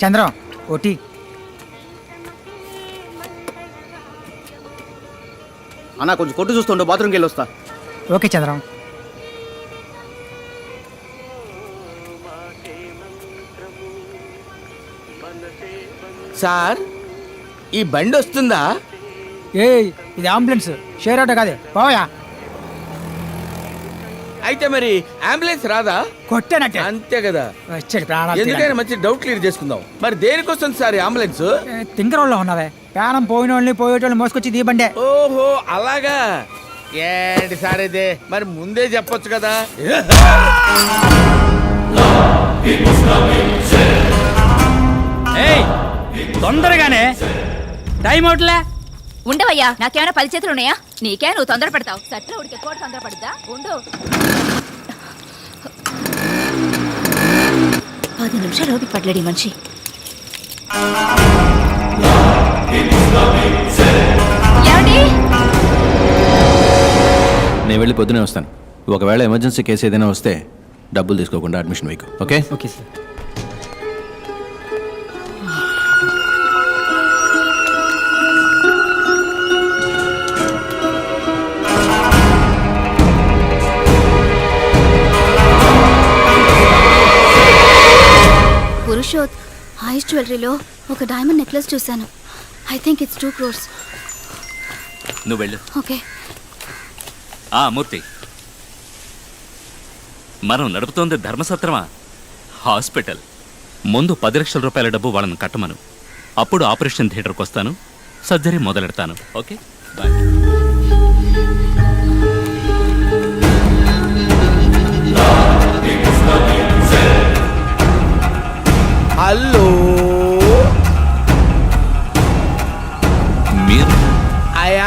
Chandram OT. అన్న కొంచెం కొట్టు చూస్తుండో బాత్రూమ్కి వెళ్ళి వస్తా. ఓకే చంద్రం. సార్ ఈ బండి వస్తుందా? ఏయ్ ఇది అంబులెన్స్ షేర్ ఆటో కాదే. పోయా అయితే మరి అంబులెన్స్ రాదా? కొట్టానట్టే. అంతే కదా. వచ్చాడు ప్రాణాలు ఎందుకైనా మంచి డౌట్ క్లియర్ చేసుకుందాం. మరి దేనికి వస్తుంది సార్ ఈ అంబులెన్స్ తింకరోళ్ళలో ఉన్నావే. ప్రాణం పోయిన వాళ్ళని పోయేటోళ్ళని మోసుకొచ్చి దీ బండే ఓహో అలాగా? ఏంటి సార్ ఇదే? మరి ముందే చెప్పొచ్చు కదా. ఏయ్ తొందరగానే. టైం అవుట్లే. ఉండవయ్యా నాకేమైనా పది చేతులు ఉన్నాయా? నీకే నువ్వు తొందర పెడతావు. సట్లో ఉడికి కోడి తొందర పడుద్దా? ఉండు. పది నిమిషాలు ఓపిక పడలేడు మనిషి. ఏమండి? నేను వెళ్ళి పొద్దునే వస్తాను. ఒకవేళ ఎమర్జెన్సీ కేసు ఏదైనా వస్తే డబ్బులు తీసుకోకుండా అడ్మిషన్ వైకు ఓకే? Okay sir. ఐస్ జ్యువెలరీలో ఒక డైమండ్ నెక్లెస్ చూశాను. I think it's two crores నువ్వు వెళ్ళు. ఓకే ఆ మూర్తి. మనం నడుపుతోంది ధర్మసత్రమా? హాస్పిటల్. ముందు పది లక్షల రూపాయల డబ్బు వాళ్ళని కట్టమను. అప్పుడు ఆపరేషన్ థియేటర్కి వస్తాను. Surgery మొదలెడతాను. Okay? Bye. Hello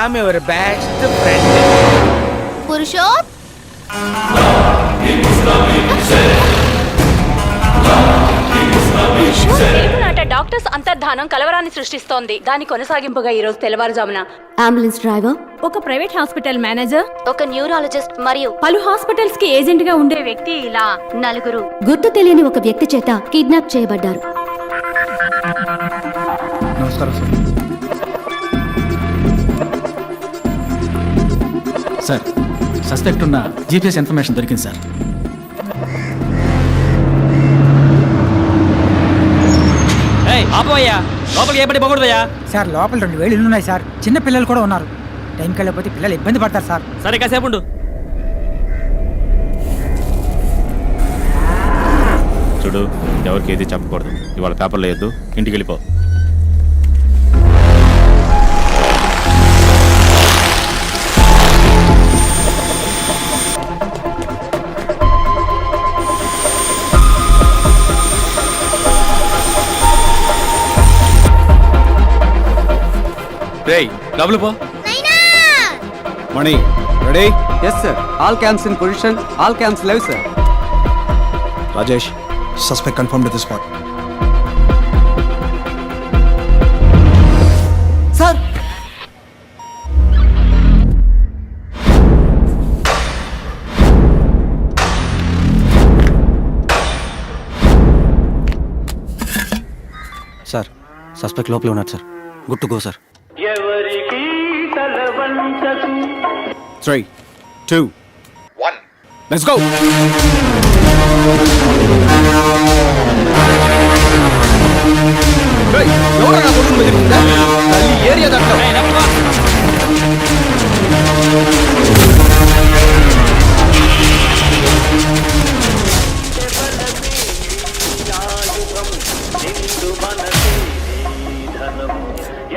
I am your best friend పురుషోత్ నాట డాక్టర్స్ అంతర్ధానం కలవరాన్ని సృష్టిస్తోంది. దాని కొనసాగింపుగా ఈ రోజు తెల్లవారుజామున. అంబులెన్స్ డ్రైవర్ ఒక ప్రైవేట్ హాస్పిటల్ మేనేజర్? ఒక న్యూరాలజిస్ట్ మరియు పలు హాస్పిటల్స్కి ఏజెంట్గా ఉండే వ్యక్తి ఇలా. నలుగురు. గుర్తు తెలియని ఒక వ్యక్తి చేత కిడ్నాప్ చేయబడ్డారు. నమస్కారం సార్. సార్ సస్పెక్ట్ ఉన్న జీపీఎస్ ఇన్ఫర్మేషన్ దొరికింది సార్. లోపలికి ఏ పడి పోకూడదయ్యా. సార్ లోపల రెండు వేలు ఇల్లు ఉన్నాయి సార్. చిన్న పిల్లలు కూడా ఉన్నారు. టైంకి వెళ్ళకపోతే పిల్లలు ఇబ్బంది పడతారు సార్. సరే కాసేపు ఉండు. చూడు ఎవరికి ఏది చెప్పకూడదు. ఇవాళ పేపర్లో వేయద్దు. ఇంటికి వెళ్ళిపో. రేయ్ డబ్బులు పో. Mani ready? Yes sir all camps in position all camps live sir Rajesh suspect confirm to the spot sir sir suspect లోపలే ఉన్నారు sir good to go sir three two one let's go ఎవరైనా కొడుకుని బెదిరిందా తల్లి area దాంట్లో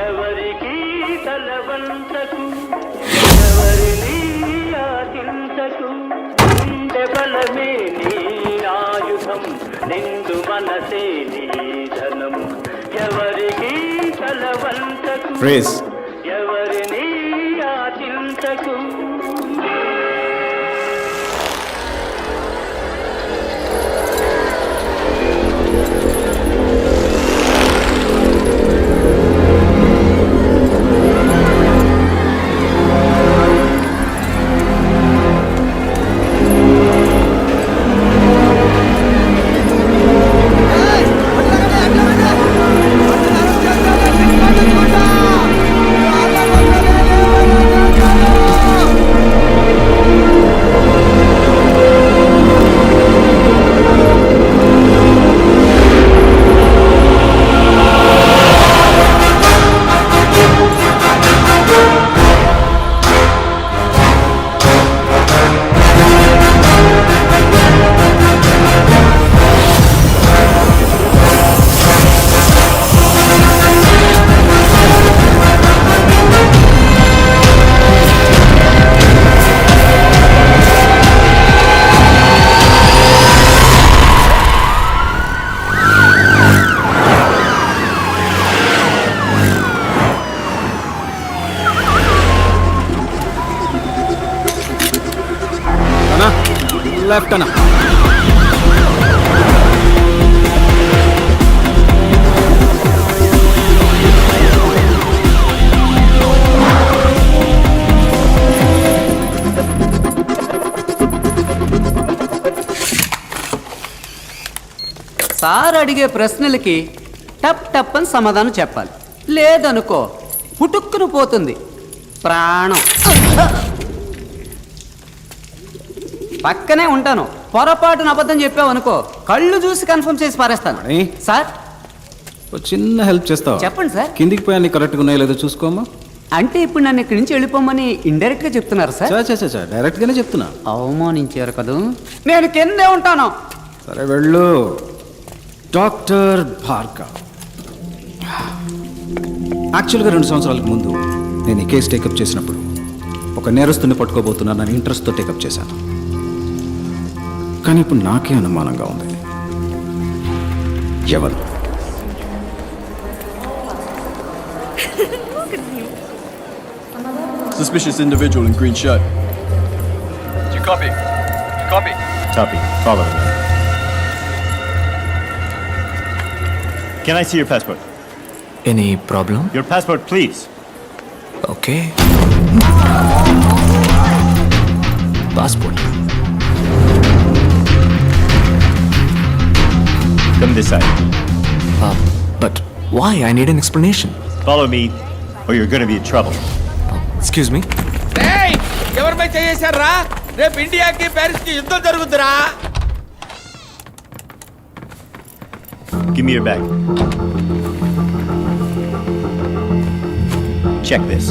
ఎవరికి తలవంతకు ఆశించకు గుండె బలమే నీ ఆయుధం. నిండు మనసే నీ ధనం ఎవరికి తలవంతకు లెఫ్ట్ అన్న సార్ అడిగే ప్రశ్నలకి టప్ టప్ అని సమాధానం చెప్పాలి. లేదనుకో పుటుక్కును పోతుంది. ప్రాణం. పక్కనే ఉంటాను. పొరపాటున అబద్ధం చెప్పావు అనుకో కళ్ళు చూసి కన్ఫర్మ్ చేసి పారేస్తాను. మణి. సార్? ఓ చిన్న హెల్ప్ చేస్తావా? చెప్పండి సార్. కిందికి పోయి అన్ని కరెక్ట్గా ఉన్నాయో లేదో చూసుకోమా అంటే ఇప్పుడు నన్ను ఇక్కడి నుంచి వెళ్ళిపోమని ఇండైరెక్ట్గా చెప్తున్నారు సార్. చా చా చా, చా డైరెక్ట్గానే చెప్తున్నా. అవమానించారు కదూ? నేను కిందే ఉంటాను. సరే వెళ్ళు. డాక్టర్ భార్గవ్. యాక్చువల్గా రెండు సంవత్సరాలకు ముందు నేను ఈ కేసు టేకప్ చేసినప్పుడు ఒక నేరస్తుని పట్టుకోబోతున్నానని ఇంట్రెస్ట్తో టేకప్ చేశాను. కానీ ఇప్పుడు నాకే అనుమానంగా ఉంది ఎవరు Suspicious individual in green shirt. You copy? You copy? Copy. Follow. Can I see your passport? Any problem Your passport, please. Okay passport Come this side. But why I need an explanation Follow me, or you're going to be in trouble. Excuse me ఏయ్ ఎవరిపై చేశారా రేపు ఇండియాకి ప్యారిస్కి యుద్ధం జరుగుతురా Give me your bag. Check this.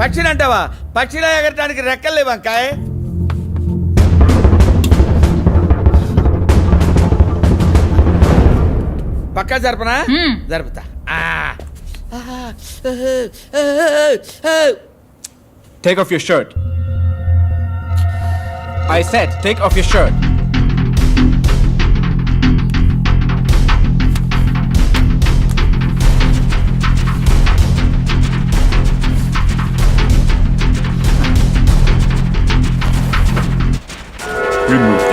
పక్షిని అంటావా పక్షిలా ఎగరటానికి రెక్కలు లేవంకాయ్ పక్కా జరపనా జరుపుతా ఆ. Take off your shirt. I said, take off your shirt. Remove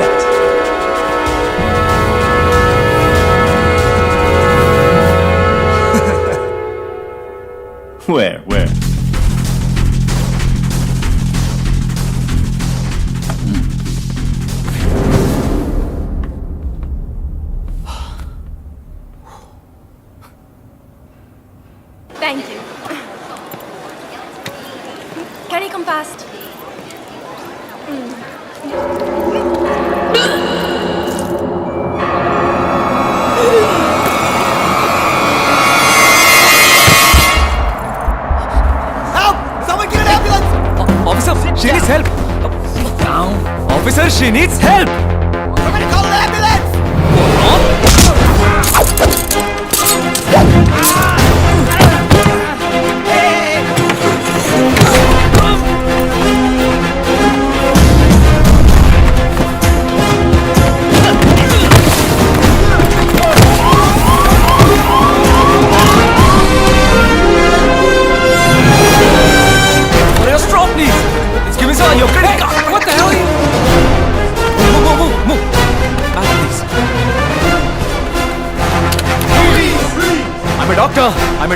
officer, she needs help!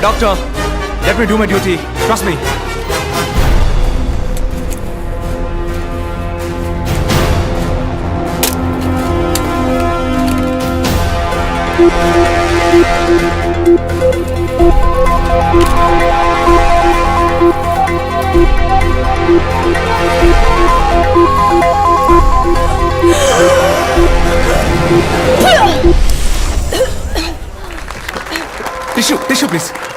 A doctor. Let me do my duty. Trust me. Tissue, tissue, please.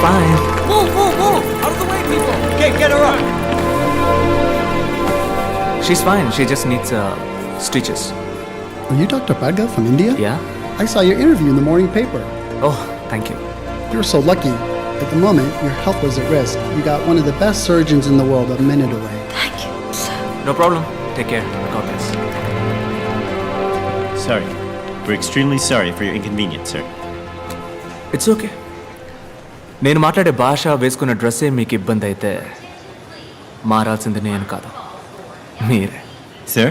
fine. Move, move, move! Out of the way, people! Okay, get her up! She's fine. She just needs uh, stitches. Are you Dr. Padga from India? Yeah. I saw your interview in the morning paper. Oh, thank you. You were so lucky. At the moment, your health was at risk. You got one of the best surgeons in the world a minute away. Thank you, sir. No problem. Take care. God bless. Sorry. We're extremely sorry for your inconvenience, sir. It's okay. నేను మాట్లాడే భాష వేసుకున్న డ్రెస్సే మీకు ఇబ్బంది అయితే మారాల్సింది నేను కాదు మీరే Sir?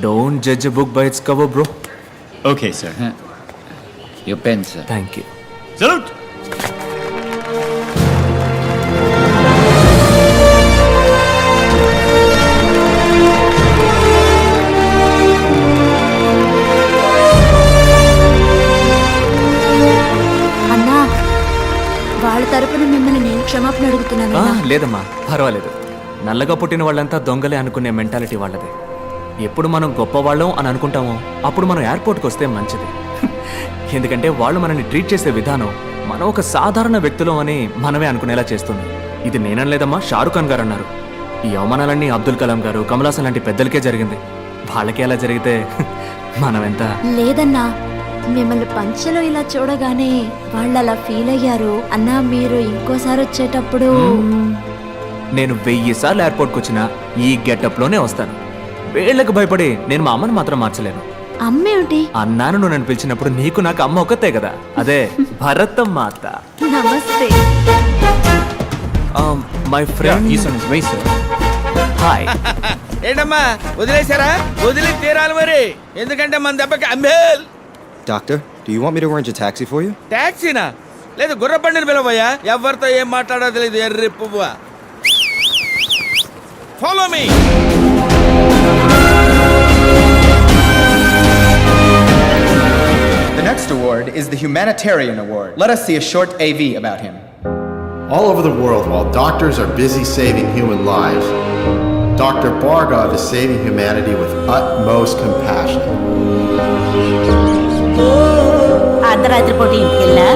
Don't judge book by its cover bro Okay, sir. Your pen, sir. Thank you లేదమ్మా పర్వాలేదు. నల్లగా పుట్టిన వాళ్ళంతా దొంగలే అనుకునే మెంటాలిటీ వాళ్ళదే. ఎప్పుడు మనం గొప్పవాళ్ళం అని అనుకుంటామో అప్పుడు మనం ఎయిర్పోర్ట్కి వస్తే మంచిది. ఎందుకంటే వాళ్ళు మనల్ని ట్రీట్ చేసే విధానం మనం ఒక సాధారణ వ్యక్తులం అని మనమే అనుకునేలా చేస్తుంది. ఇది నేనలేదమ్మా షారుఖ్ ఖాన్ గారు అన్నారు ఈ అవమానాలన్నీ అబ్దుల్ కలాం గారు కమలాసన్ లాంటి పెద్దలకే జరిగింది. వాళ్ళకి అలా జరిగితే మనం ఎంత లేదన్నా మిమ్మల్ని పంచలో ఇలా చూడగానే వాళ్ళు అలా ఫీల్ అయ్యారు. అన్నా మీరు ఇంకోసారి వచ్చేటప్పుడు నేను వెయ్యి సార్లు ఎయిర్పోర్ట్కి వచ్చినా ఈ గెటప్లోనే వస్తాను. వీళ్ళకి భయపడి నేను మా అమ్మని మాత్రం మార్చలేను. అమ్మేమిటి? అన్నాను నువ్వు నన్ను పిలిచినప్పుడు నీకు నాకు అమ్మ ఒక్కతే కదా. అదే భరతం మాత. నమస్తే. మై ఫ్రెండ్ హాయ్ ఏంటమ్మా వదిలేశారా? వదిలి తీరాలి మరి. ఎందుకంటే మన దెబ్బకి అంబేల్ Doctor, do you want me to arrange a taxi for you? ట్యాక్సీనా లేదు గుర్రబండిని పిలవయ్యా ఎవరితో ఏం మాట్లాడో తెలియదు ఎర్రి పువ్వ follow me The next award is the Humanitarian Award. Let us see a short AV about him. All over the world, while doctors are busy saving human lives, Dr. Bargov is saving humanity with utmost compassion. అర్ధరాత్రి పూట ఇంటికి వెళ్ళా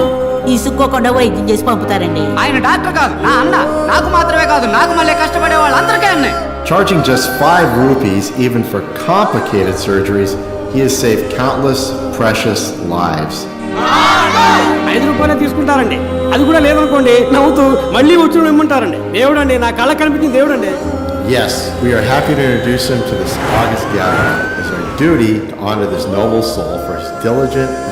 ఇసుక్కోకుండా వైద్యం చేసి పంపుతారండి ఆయన doctor కాదు నా అన్న నాకు మాత్రమే కాదు నాకు మళ్ళీ కష్టపడే వాళ్ళందరికీ అన్నాయి Charging just 5 rupees even for complicated surgeries, he has saved countless precious lives. ఐదు రూపాయలు తీసుకుంటారండి అది కూడా లేదనుకోండి నవ్వుతూ మళ్ళీ వచ్చి ఇమ్మంటారండి దేవుడు అండి నా కళ్ళ కనిపించింది దేవుడు అండి Yes, we are happy to introduce him to this August gathering. It's our duty to honor this noble soul for his diligent and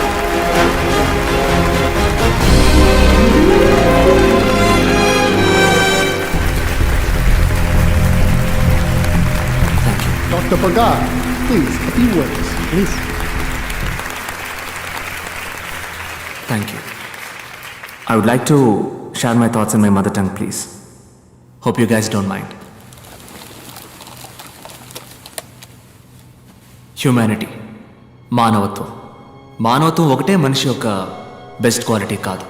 Dr. Bhargav, please, a few words, please. Thank you. I would like to share my thoughts in my mother tongue, please. Hope you guys don't mind. Humanity మానవత్వం మానవత్వం ఒకటే మనిషి యొక్క best quality కాదు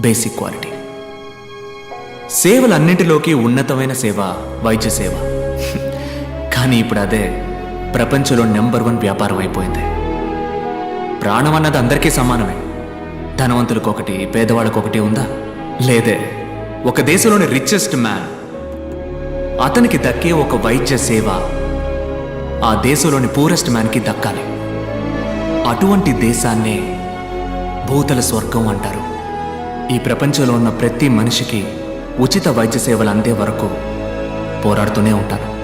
basic quality సేవలన్నింటిలోకి ఉన్నతమైన సేవ వైద్య సేవ కానీ ఇప్పుడు అదే ప్రపంచంలో నెంబర్ వన్ వ్యాపారం అయిపోయింది. ప్రాణం అన్నది అందరికీ సమానమే. ధనవంతులకు ఒకటి పేదవాళ్ళకు ఒకటి ఉందా? లేదే. ఒక దేశంలోని రిచెస్ట్ మ్యాన్ అతనికి దక్కే ఒక వైద్య సేవ ఆ దేశంలోని పూరెస్ట్ మ్యాన్కి దక్కాలి. అటువంటి దేశాన్నే భూతల స్వర్గం అంటారు. ఈ ప్రపంచంలో ఉన్న ప్రతి మనిషికి ఉచిత వైద్య సేవలు అందే వరకు పోరాడుతూనే ఉంటాను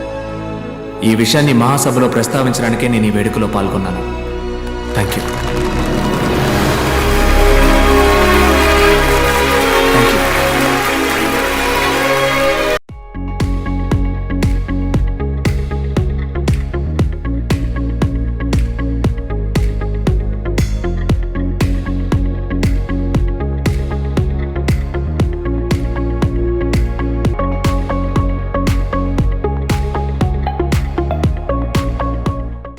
ఈ విషయాన్ని మహాసభలో ప్రస్తావించడానికే నేను ఈ వేడుకలో పాల్గొన్నాను. Thank you